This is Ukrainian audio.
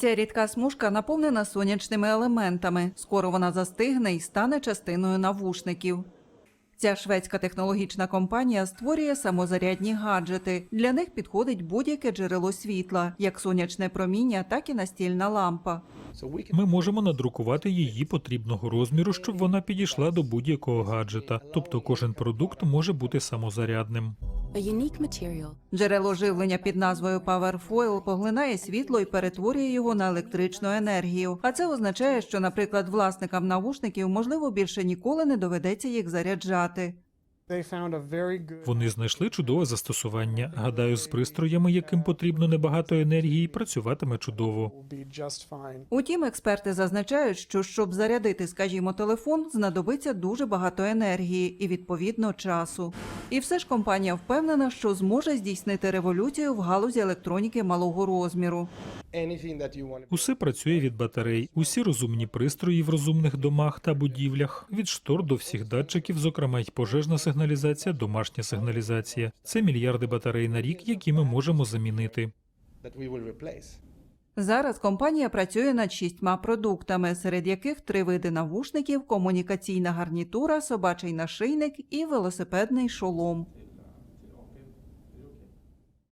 Ця рідка смужка наповнена сонячними елементами. Скоро вона застигне і стане частиною навушників. Ця шведська технологічна компанія створює самозарядні гаджети. Для них підходить будь-яке джерело світла, як сонячне проміння, так і настільна лампа. Ми можемо надрукувати її потрібного розміру, щоб вона підійшла до будь-якого гаджета. Тобто кожен продукт може бути самозарядним. Джерело живлення під назвою Powerfoil поглинає світло і перетворює його на електричну енергію. А це означає, що, наприклад, власникам навушників можливо більше ніколи не доведеться їх заряджати. Вони знайшли чудове застосування. Гадаю, з пристроями, яким потрібно небагато енергії, працюватиме чудово. Утім, експерти зазначають, що щоб зарядити, скажімо, телефон, знадобиться дуже багато енергії і відповідно часу. І все ж компанія впевнена, що зможе здійснити революцію в галузі електроніки малого розміру. Усе працює від батарей. Усі розумні пристрої в розумних домах та будівлях, від штор до всіх датчиків, зокрема й пожежна сигналізація, домашня сигналізація. Це мільярди батарей на рік, які ми можемо замінити. Зараз компанія працює над шістьма продуктами, серед яких три види навушників, комунікаційна гарнітура, собачий нашийник і велосипедний шолом.